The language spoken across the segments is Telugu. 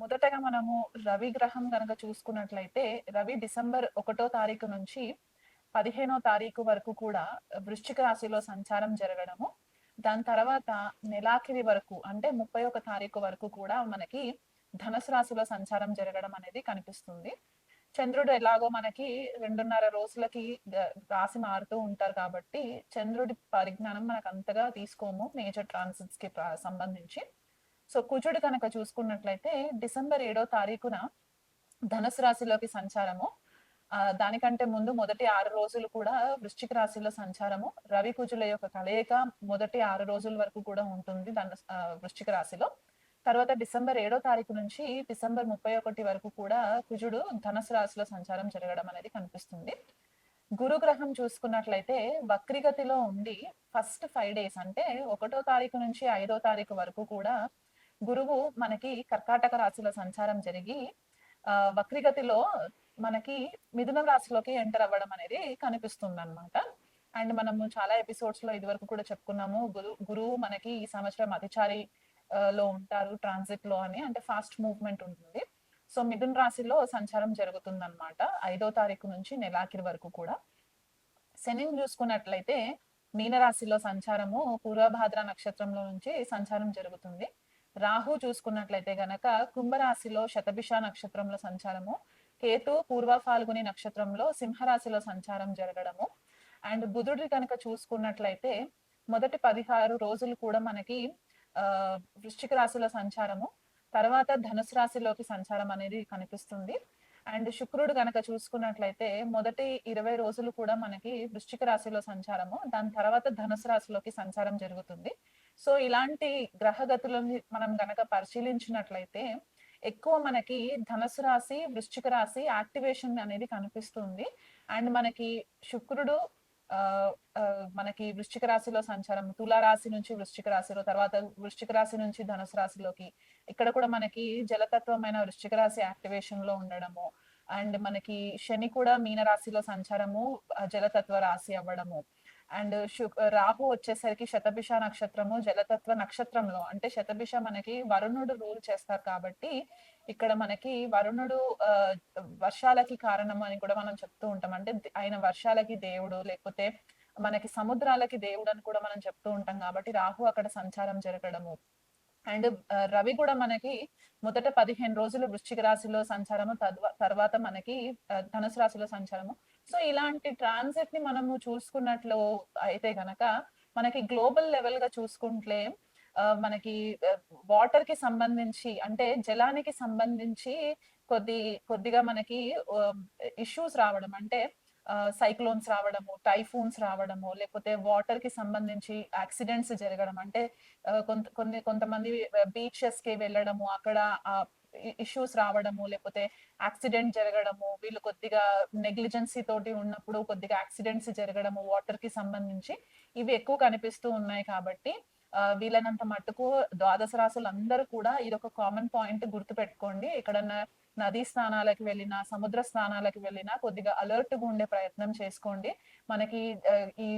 మొదటగా మనము రవి గ్రహం కనుక చూసుకున్నట్లయితే రవి డిసెంబర్ ఒకటో తారీఖు నుంచి పదిహేనో తారీఖు వరకు కూడా వృశ్చిక రాశిలో సంచారం జరగడము. దాని తర్వాత నెలాఖిరి వరకు అంటే ముప్పై ఒక తారీఖు వరకు కూడా మనకి ధనుసు రాశిలో సంచారం జరగడం అనేది కనిపిస్తుంది. చంద్రుడు ఎలాగో మనకి రెండున్నర రోజులకి రాశి మారుతూ ఉంటారు కాబట్టి చంద్రుడి పరిజ్ఞానం మనకు అంతగా తీసుకోము మేజర్ ట్రాన్సిట్స్కి సంబంధించి. సో కుజుడు కనుక చూసుకున్నట్లయితే డిసెంబర్ ఏడో తారీఖున ధనుసు రాశిలోకి సంచారము. ఆ, దానికంటే ముందు మొదటి ఆరు రోజులు కూడా వృశ్చిక రాశిలో సంచారము. రవి కుజుల యొక్క కలయిక మొదటి ఆరు రోజుల వరకు కూడా ఉంటుంది ధను వృశ్చిక రాశిలో. తర్వాత డిసెంబర్ ఏడో తారీఖు నుంచి డిసెంబర్ ముప్పై ఒకటి వరకు కూడా కుజుడు ధనుసు రాశిలో సంచారం జరగడం అనేది కనిపిస్తుంది. గురుగ్రహం చూసుకున్నట్లయితే వక్రిగతిలో ఉండి ఫస్ట్ ఫైవ్ డేస్ అంటే ఒకటో తారీఖు నుంచి ఐదో తారీఖు వరకు కూడా గురువు మనకి కర్కాటక రాశిలో సంచారం జరిగి ఆ, వక్రిగతిలో మనకి మిథున రాశిలోకి ఎంటర్ అవ్వడం అనేది కనిపిస్తుంది అనమాట అండ్ మనము చాలా ఎపిసోడ్స్లో ఇదివరకు కూడా చెప్పుకున్నాము గురు గురువు మనకి ఈ సంవత్సరం అతిచారి లో ఉంటారు ట్రాన్సిట్లో అని అంటే ఫాస్ట్ మూవ్మెంట్ ఉంటుంది. సో మిథున రాశిలో సంచారం జరుగుతుంది అనమాట ఐదో తారీఖు నుంచి నెలాఖరి వరకు కూడా. శనిని చూసుకున్నట్లయితే మీనరాశిలో సంచారము పూర్వభాద్ర నక్షత్రంలో నుంచి సంచారం జరుగుతుంది. రాహు చూసుకున్నట్లయితే గనక కుంభరాశిలో శతభిష నక్షత్రంలో సంచారము కేతు పూర్వ ఫాల్గుని నక్షత్రంలో సింహరాశిలో సంచారం జరగడము. అండ్ బుధుడి కనుక చూసుకున్నట్లయితే మొదటి పదిహారు రోజులు కూడా మనకి ఆ వృశ్చిక రాశిలో సంచారము తర్వాత ధనుసు రాశిలోకి సంచారం అనేది కనిపిస్తుంది. అండ్ శుక్రుడు గనక చూసుకున్నట్లయితే మొదటి ఇరవై రోజులు కూడా మనకి వృశ్చిక రాశిలో సంచారము దాని తర్వాత ధనుసు రాశిలోకి సంచారం జరుగుతుంది. సో ఇలాంటి గ్రహగతులని మనం గనక పరిశీలించినట్లయితే ఎక్కువ మనకి ధనసు రాశి వృశ్చిక రాశి యాక్టివేషన్ అనేది కనిపిస్తుంది. అండ్ మనకి శుక్రుడు ఆ మనకి వృశ్చిక రాశిలో సంచారం తులా రాశి నుంచి వృశ్చిక రాశిలో తర్వాత వృశ్చిక రాశి నుంచి ధనుసు రాశిలోకి ఇక్కడ కూడా మనకి జలతత్వమైన వృశ్చిక రాశి యాక్టివేషన్లో ఉండడము అండ్ మనకి శని కూడా మీన రాశిలో సంచారము జలతత్వ రాశి అవ్వడము. అండ్ రాహు వచ్చేసరికి శతభిష నక్షత్రము జలతత్వ నక్షత్రంలో. అంటే శతభిష మనకి వరుణుడు రూల్ చేస్తారు కాబట్టి ఇక్కడ మనకి వరుణుడు వర్షాలకి కారణం అని కూడా మనం చెప్తూ ఉంటాం. అంటే ఆయన వర్షాలకి దేవుడు లేకపోతే మనకి సముద్రాలకి దేవుడు అని కూడా మనం చెప్తూ ఉంటాం కాబట్టి రాహు అక్కడ సంచారం జరగడము. అండ్ రవి కూడా మనకి మొదట పదిహేను రోజులు వృశ్చిక రాశిలో సంచారము తద్వ- తర్వాత మనకి ధనుసు రాశిలో సంచారము. సో ఇలాంటి ట్రాన్సిట్ని మనము చూసుకున్నట్లు అయితే గనక మనకి గ్లోబల్ లెవెల్గా చూసుకుంటే మనకి వాటర్కి సంబంధించి అంటే జలానికి సంబంధించి కొద్ది కొద్దిగా మనకి ఇష్యూస్ రావడం అంటే సైక్లోన్స్ రావడము టైఫూన్స్ రావడము లేకపోతే వాటర్కి సంబంధించి యాక్సిడెంట్స్ జరగడం అంటే కొంత కొన్ని కొంతమంది బీచెస్కి వెళ్ళడము అక్కడ ఇష్యూస్ రావడము లేకపోతే యాక్సిడెంట్ జరగడము వీళ్ళు కొద్దిగా నెగ్లిజెన్సీ తోటి ఉన్నప్పుడు కొద్దిగా యాక్సిడెంట్స్ జరగడము వాటర్కి సంబంధించి ఇవి ఎక్కువ కనిపిస్తూ ఉన్నాయి కాబట్టి వీలైనంత మట్టుకు ద్వాదశ రాసులు అందరూ కూడా ఇది ఒక కామన్ పాయింట్ గుర్తు పెట్టుకోండి ఎక్కడన్నా నదీ స్నానాలకు వెళ్ళినా సముద్ర స్నానాలకు వెళ్ళినా కొద్దిగా అలర్ట్గా ఉండే ప్రయత్నం చేసుకోండి. మనకి ఈ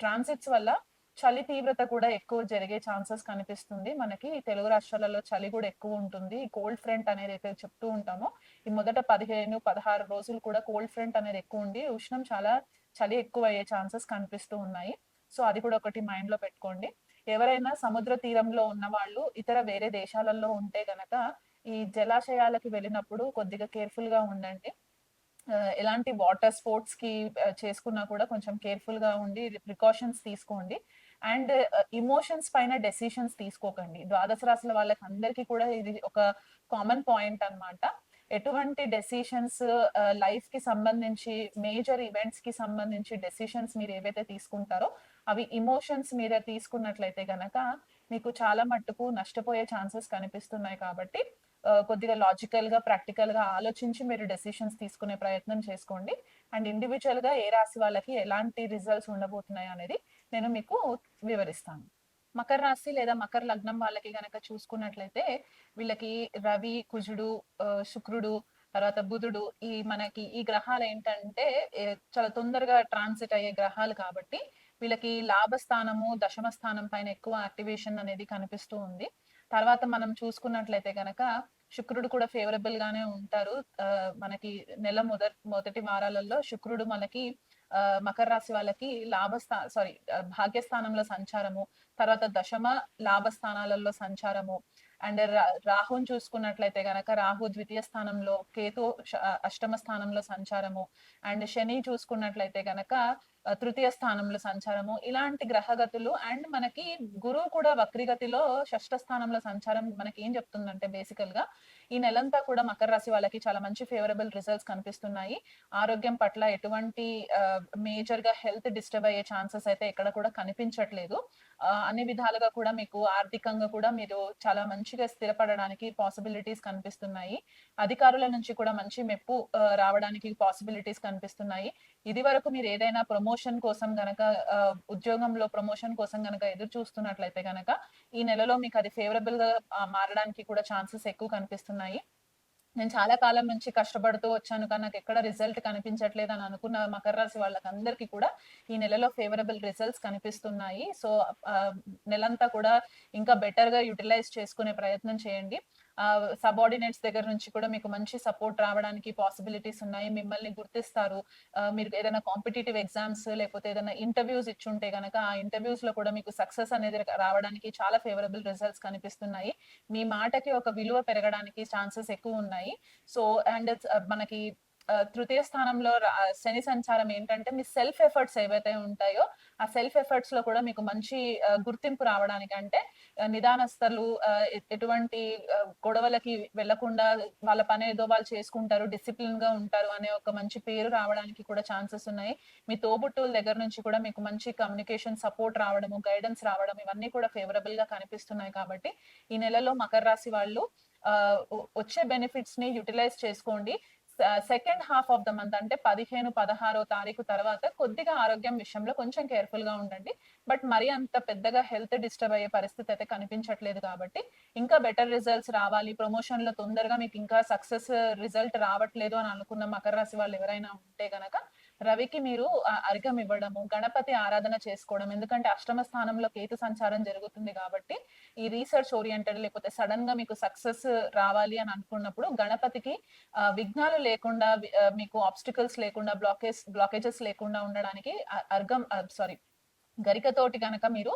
ట్రాన్సిట్స్ వల్ల చలి తీవ్రత కూడా ఎక్కువ జరిగే ఛాన్సెస్ కనిపిస్తుంది. మనకి తెలుగు రాష్ట్రాలలో చలి కూడా ఎక్కువ ఉంటుంది. కోల్డ్ ఫ్రంట్ అనేది అయితే చెప్తూ ఉంటామో. ఈ మొదట పదిహేను పదహారు రోజులు కూడా కోల్డ్ ఫ్రంట్ అనేది ఎక్కువ ఉండి ఉష్ణం చాలా చలి ఎక్కువ అయ్యే ఛాన్సెస్ కనిపిస్తూ ఉన్నాయి. సో అది కూడా ఒకటి మైండ్లో పెట్టుకోండి. ఎవరైనా సముద్ర తీరంలో ఉన్న వాళ్ళు ఇతర వేరే దేశాలలో ఉంటే గనక ఈ జలాశయాలకి వెళ్ళినప్పుడు కొద్దిగా కేర్ఫుల్గా ఉండండి ఎలాంటి వాటర్ స్పోర్ట్స్కి చేసుకున్నా కూడా కొంచెం కేర్ఫుల్గా ఉండి ప్రికాషన్స్ తీసుకోండి. అండ్ ఇమోషన్స్ పైన డెసిషన్స్ తీసుకోకండి ద్వాదశ రాశుల వాళ్ళకి అందరికీ కూడా ఇది ఒక కామన్ పాయింట్ అన్నమాట ఎటువంటి డెసిషన్స్ లైఫ్కి సంబంధించి మేజర్ ఈవెంట్స్కి సంబంధించి డెసిషన్స్ మీరు ఏవైతే తీసుకుంటారో అవి ఇమోషన్స్ మీద తీసుకున్నట్లయితే గనక మీకు చాలా మట్టుకు నష్టపోయే ఛాన్సెస్ కనిపిస్తున్నాయి కాబట్టి కొద్దిగా లాజికల్గా ప్రాక్టికల్ ప్రాక్టికల్‌గా ఆలోచించి మీరు డెసిషన్స్ తీసుకునే ప్రయత్నం చేసుకోండి. అండ్ ఇండివిడ్యువల్‌గా ఏ రాశి వాళ్ళకి ఎలాంటి రిజల్ట్స్ ఉండబోతున్నాయి అనేది నేను మీకు వివరిస్తాను. మకర రాశి లేదా మకర లగ్నం వాళ్ళకి గనక చూసుకున్నట్లయితే వీళ్ళకి రవి, కుజుడు, శుక్రుడు, తర్వాత బుధుడు ఈ మనకి ఈ గ్రహాలు ఏంటంటే చాలా తొందరగా ట్రాన్సిట్ అయ్యే గ్రహాలు కాబట్టి వీళ్ళకి లాభస్థానము, దశమ స్థానం పైన ఎక్కువ యాక్టివేషన్ అనేది కనిపిస్తూ ఉంది. తర్వాత మనం చూసుకున్నట్లయితే గనక శుక్రుడు కూడా ఫేవరబుల్ గానే ఉంటారు. మనకి నెల మొదట్ మొదటి వారాలలో శుక్రుడు మనకి మకర రాశి వాళ్ళకి లాభస్థా సారీ భాగ్యస్థానంలో సంచారము, తర్వాత దశమ లాభస్థానాలలో సంచారము అండ్ రా రాహుని చూసుకున్నట్లయితే గనక రాహు ద్వితీయ స్థానంలో, కేతు అష్టమ స్థానంలో సంచారము అండ్ శని చూసుకున్నట్లయితే గనక తృతీయ స్థానంలో సంచారము. ఇలాంటి గ్రహగతులు అండ్ మనకి గురువు కూడా వక్రిగతిలో షష్ఠ స్థానంలో సంచారం మనకి ఏం చెప్తుందంటే బేసికల్గా ఈ నెలంతా కూడా మకర రాశి వాళ్ళకి చాలా మంచి ఫేవరబుల్ రిజల్ట్స్ కనిపిస్తున్నాయి. ఆరోగ్యం పట్ల ఎటువంటి మేజర్గా హెల్త్ డిస్టర్బ్ అయ్యే ఛాన్సెస్ అయితే ఎక్కడ కూడా కనిపించట్లేదు. అన్ని విధాలుగా కూడా మీకు ఆర్థికంగా కూడా మీరు చాలా మంచిగా స్థిరపడడానికి పాసిబిలిటీస్ కనిపిస్తున్నాయి. అధికారుల నుంచి కూడా మంచి మెప్పు రావడానికి పాసిబిలిటీస్ కనిపిస్తున్నాయి. ఇది వరకు మీరు ఏదైనా ప్రమోషన్ కోసం గనక ఉద్యోగంలో ప్రమోషన్ కోసం గనక ఎదురు చూస్తున్నట్లయితే గనక ఈ నెలలో మీకు అది ఫేవరబుల్‌గా గా మారడానికి కూడా ఛాన్సెస్ ఎక్కువ కనిపిస్తున్నాయి. నేను చాలా కాలం నుంచి కష్టపడుతూ వచ్చాను కానీ నాకు ఎక్కడ రిజల్ట్ కనిపించట్లేదు అని అనుకున్న మకర రాశి వాళ్ళకందరికీ కూడా ఈ నెలలో ఫేవరబుల్ రిజల్ట్స్ కనిపిస్తున్నాయి. సో, నెలంతా కూడా ఇంకా బెటర్‌గా యుటిలైజ్ చేసుకునే ప్రయత్నం చేయండి. సబార్డినేట్స్ దగ్గర నుంచి కూడా మీకు మంచి సపోర్ట్ రావడానికి పాసిబిలిటీస్ ఉన్నాయి. మిమ్మల్ని గుర్తిస్తారు. మీరు ఏదైనా కాంపిటీటివ్ ఎగ్జామ్స్ లేకపోతే ఏదైనా ఇంటర్‌వ్యూస్ ఇచ్చుంటే కనుక ఆ ఇంటర్‌వ్యూస్‌లో కూడా మీకు సక్సెస్ అనేది రావడానికి చాలా ఫేవరబుల్ రిజల్ట్స్ కనిపిస్తున్నాయి. మీ మాటకి ఒక విలువ పెరగడానికి ఛాన్సెస్ ఎక్కువ ఉన్నాయి సో, అండ్ uh, మనకి తృతీయ స్థానంలో శని సంచారం ఏంటంటే మీ సెల్ఫ్ ఎఫర్ట్స్ ఏవైతే ఉంటాయో ఆ సెల్ఫ్ ఎఫర్ట్స్‌లో కూడా మీకు మంచి గుర్తింపు రావడానికి అంటే నిదానస్తలు ఎటువంటి గొడవలకి వెళ్ళకుండా వాళ్ళ పని ఏదో వాళ్ళు చేసుకుంటారు. డిసిప్లిన్గా ఉంటారు అనే ఒక మంచి పేరు రావడానికి కూడా ఛాన్సెస్ ఉన్నాయి. మీ తోబుట్టువుల దగ్గర నుంచి కూడా మీకు మంచి కమ్యూనికేషన్ సపోర్ట్ రావడము, గైడెన్స్ రావడం ఇవన్నీ కూడా ఫేవరబుల్గా కనిపిస్తున్నాయి కాబట్టి ఈ నెలలో మకర రాశి వాళ్ళు వచ్చే బెనిఫిట్స్ని యూటిలైజ్ యుటిలైజ్ చేసుకోండి. Second half of the month అంటే 15, 16 తారీఖు తర్వాత కొద్దిగా ఆరోగ్యం విషయంలో కొంచెం కేర్‌ఫుల్‌గా ఉండండి. బట్ మరీ అంత పెద్దగా హెల్త్ డిస్టర్బ్ అయ్యే పరిస్థితి అయితే కనిపించట్లేదు కాబట్టి ఇంకా బెటర్ రిజల్ట్స్ రావాలి. ప్రమోషన్‌లో తొందరగా మీకు ఇంకా సక్సెస్ రిజల్ట్ రావట్లేదు అని అనుకున్న మకర రాశి వాళ్ళు ఎవరైనా ఉంటే గనక రవికి మీరు అర్ఘం ఇవ్వడము, గణపతి ఆరాధన చేసుకోవడం. ఎందుకంటే అష్టమ స్థానంలో కేతు సంచారం జరుగుతుంది కాబట్టి ఈ రీసెర్చ్ ఓరియెంటెడ్ లేకపోతే సడన్గా మీకు సక్సెస్ రావాలి అని అనుకున్నప్పుడు గణపతికి విఘ్నాలు లేకుండా మీకు ఆబ్స్టికల్స్ లేకుండా బ్లాకేజ్ బ్లాకేజెస్ లేకుండా ఉండడానికి అర్ఘం సారీ గరికతోటి గనక మీరు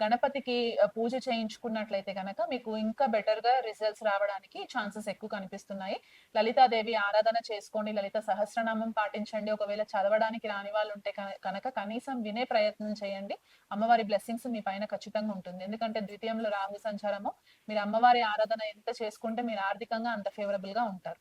గణపతికి పూజ చేయించుకున్నట్లయితే కనుక మీకు ఇంకా బెటర్‌గా రిజల్ట్స్ రావడానికి ఛాన్సెస్ ఎక్కువ కనిపిస్తున్నాయి. లలితాదేవి ఆరాధన చేసుకోండి. లలిత సహస్రనామం పాటించండి. ఒకవేళ చదవడానికి రాని వాళ్ళు ఉంటే కనుక కనీసం వినే ప్రయత్నం చేయండి. అమ్మవారి బ్లెస్సింగ్స్ మీ పైన ఖచ్చితంగా ఉంటుంది. ఎందుకంటే ద్వితీయంలో రాహు సంచారము. మీరు అమ్మవారి ఆరాధన ఎంత చేసుకుంటే మీరు ఆర్థికంగా అంత ఫేవరబుల్‌గా ఉంటారు.